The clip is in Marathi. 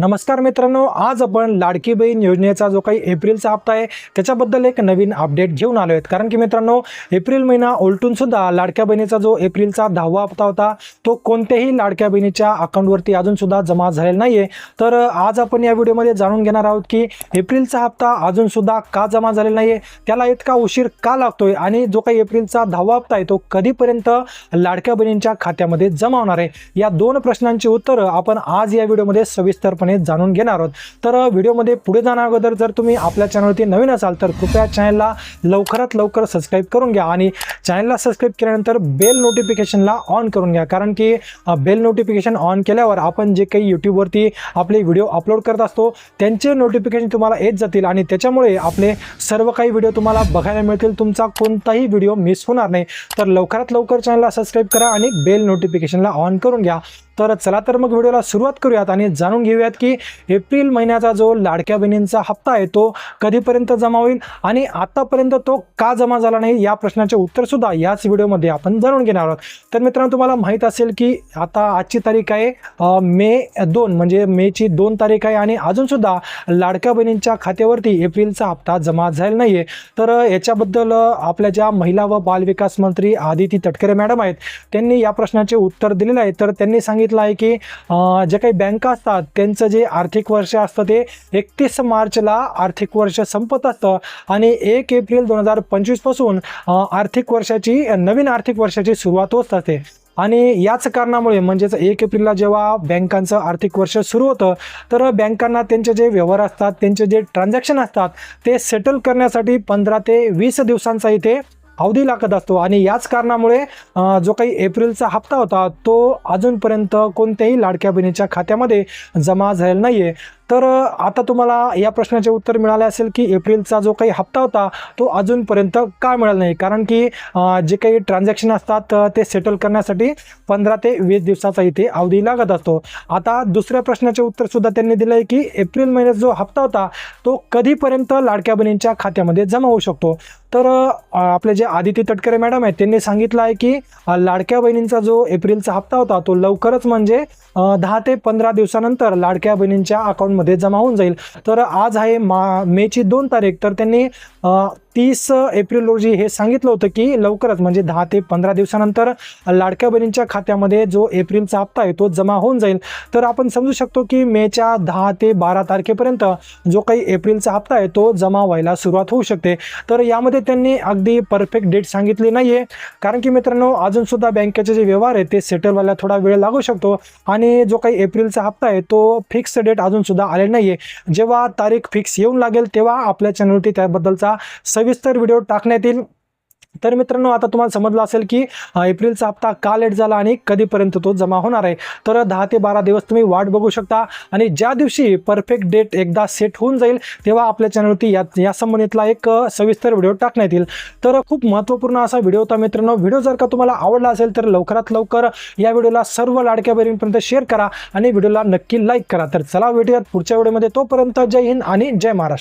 नमस्कार मित्रांनो आज आपण लाडकी बहीण योजनेचा जो काही एप्रिलचा हप्ता आहे त्याच्याबद्दल एक नवीन अपडेट घेऊन आलो आहेत. कारण की मित्रांनो एप्रिल महिना उलटून सुद्धा लाडक्या बहिणीचा जो एप्रिलचा दहावा हप्ता होता तो कोणत्याही लाडक्या बहिणीच्या अकाउंटवरती अजून सुद्धा जमा झालेला नाहीये. तर आज आपण या व्हिडिओमध्ये जाणून घेणार आहोत की एप्रिलचा हप्ता अजून सुद्धा का जमा झालेला नाहीये त्याला इतका उशीर का लागतोय आणि जो काही एप्रिलचा दहावा हप्ता आहे तो कधीपर्यंत लाडक्या बहिणींच्या खात्यामध्ये जमा होणार आहे? या दोन प्रश्नांची उत्तरं आपण आज या व्हिडिओमध्ये सविस्तरपणे जाणून घेणार आहोत. तर व्हिडिओमध्ये पुढे जाण्या अगोदर जर तुम्ही आपल्या चॅनलवरती नवीन असाल तर कृपया चॅनलला लवकरात लवकर सबस्क्राईब करून घ्या आणि चॅनलला सबस्क्राईब केल्यानंतर बेल नोटिफिकेशनला ऑन करून घ्या. कारण की बेल नोटिफिकेशन ऑन केल्यावर आपण जे काही यूट्यूबवरती आपले व्हिडिओ अपलोड करत असतो त्यांचे नोटिफिकेशन तुम्हाला येत जातील आणि त्याच्यामुळे आपले सर्व काही व्हिडिओ तुम्हाला बघायला मिळतील. तुमचा कोणताही व्हिडिओ मिस होणार नाही. तर लवकरात लवकर चॅनलला सबस्क्राईब करा आणि बेल नोटिफिकेशनला ऑन करून घ्या. तर चला तर मग व्हिडिओला सुरुवात करूयात आणि जाणून घेऊयात की एप्रिल महिन्याचा जो लाडक्या बहिणींचा हप्ता आहे तो कधीपर्यंत जमा होईल आणि आतापर्यंत तो का जमा झाला नाही या प्रश्नाचे उत्तर सुद्धा याच व्हिडिओमध्ये आपण जाणून घेणार आहोत. तर मित्रांनो तुम्हाला माहीत असेल की आता आजची तारीख आहे मे दोन म्हणजे मेची दोन तारीख आहे आणि अजून सुद्धा लाडक्या बहिणींच्या खात्यावरती एप्रिलचा हप्ता जमा झालेला नाही आहे तर याच्याबद्दल आपल्या ज्या महिला व बालविकास मंत्री आदिती तटकरे मॅडम आहेत त्यांनी या प्रश्नाचे उत्तर दिलेलं आहे. तर त्यांनी सांगितलं आहे की जे काही बँका असतात त्यांचं जे आर्थिक वर्ष असतं ते एकतीस मार्चला आर्थिक वर्ष संपत असतं. आणि एक एप्रिल दोन हजार पंचवीसपासून आर्थिक वर्षाची नवीन आर्थिक वर्षाची सुरुवात होत असते. आणि याच कारणामुळे म्हणजेच एक एप्रिलला जेव्हा बँकांचं आर्थिक वर्ष सुरू होतं तर बँकांना त्यांचे जे व्यवहार असतात त्यांचे जे ट्रान्झॅक्शन असतात ते सेटल करण्यासाठी पंधरा ते वीस दिवसांचा इथे अवधी लागत असतो. आणि याच कारणामुळे जो काही एप्रिलचा हप्ता होता तो अजूनपर्यंत कोणत्याही लाडक्या बहिणीच्या खात्यामध्ये जमा झालेला नाही आहे तर आता तुम्हाला या प्रश्नाचे उत्तर मिळाले असेल की एप्रिलचा जो काही हप्ता होता तो अजूनपर्यंत का मिळाला नाही? कारण की जे काही ट्रान्झॅक्शन असतात ते सेटल करण्यासाठी पंधरा ते वीस दिवसाचा इथे अवधी लागत असतो. आता दुसऱ्या प्रश्नाचे उत्तर सुद्धा त्यांनी दिलं आहे की एप्रिल महिन्यात जो हप्ता होता तो कधीपर्यंत लाडक्या बहिणींच्या खात्यामध्ये जमा होऊ शकतो? तर आपले जे आदिती तटकरे मॅडम आहेत त्यांनी सांगितलं आहे की लाडक्या बहिणींचा जो एप्रिलचा हप्ता होता तो लवकरच म्हणजे दहा ते पंधरा दिवसानंतर लाडक्या बहिणींच्या अकाउंटमध्ये मध्ये जमा होऊन जाईल. तर आज आहे मा मेची दोन तारीख. तर त्यांनी तीस एप्रिल रोजी हे सांगितलं होतं की लवकरच म्हणजे दहा ते पंधरा दिवसानंतर लाडक्या बहिणींच्या खात्यामध्ये जो एप्रिलचा हप्ता आहे तो जमा होऊन जाईल. तर आपण समजू शकतो की मेच्या दहा ते बारा तारखेपर्यंत जो काही एप्रिलचा हप्ता आहे तो जमा व्हायला सुरुवात होऊ शकते. तर यामध्ये त्यांनी अगदी परफेक्ट डेट सांगितली नाही आहे कारण की मित्रांनो अजूनसुद्धा बँकेचे जे व्यवहार आहे ते सेटल व्हायला थोडा वेळ लागू शकतो आणि जो काही एप्रिलचा हप्ता आहे तो फिक्स डेट अजूनसुद्धा आले नाही आहे जेव्हा तारीख फिक्स येऊन लागेल तेव्हा आपल्या चॅनलवरती त्याबद्दलचा सविस्तर व्हिडिओ टाकण्यात येईल. तर मित्रांनो आता तुम्हाला समजलं असेल की एप्रिलचा हप्ता का लेट झाला आणि कधीपर्यंत तो जमा होणार आहे? तर दहा ते बारा दिवस तुम्ही वाट बघू शकता आणि ज्या दिवशी परफेक्ट डेट एकदा सेट होऊन जाईल तेव्हा आपल्या चॅनलवरती या या संबंधितला एक सविस्तर व्हिडिओ टाकण्यात येईल. तर खूप महत्त्वपूर्ण असा व्हिडिओ होता मित्रांनो. व्हिडिओ जर का तुम्हाला आवडला असेल तर लवकरात लवकर या व्हिडिओला सर्व लाडक्या बहिणींपर्यंत शेअर करा आणि व्हिडिओला नक्की लाईक करा. तर चला भेटूयात पुढच्या व्हिडिओमध्ये तोपर्यंत जय हिंद आणि जय महाराष्ट्र.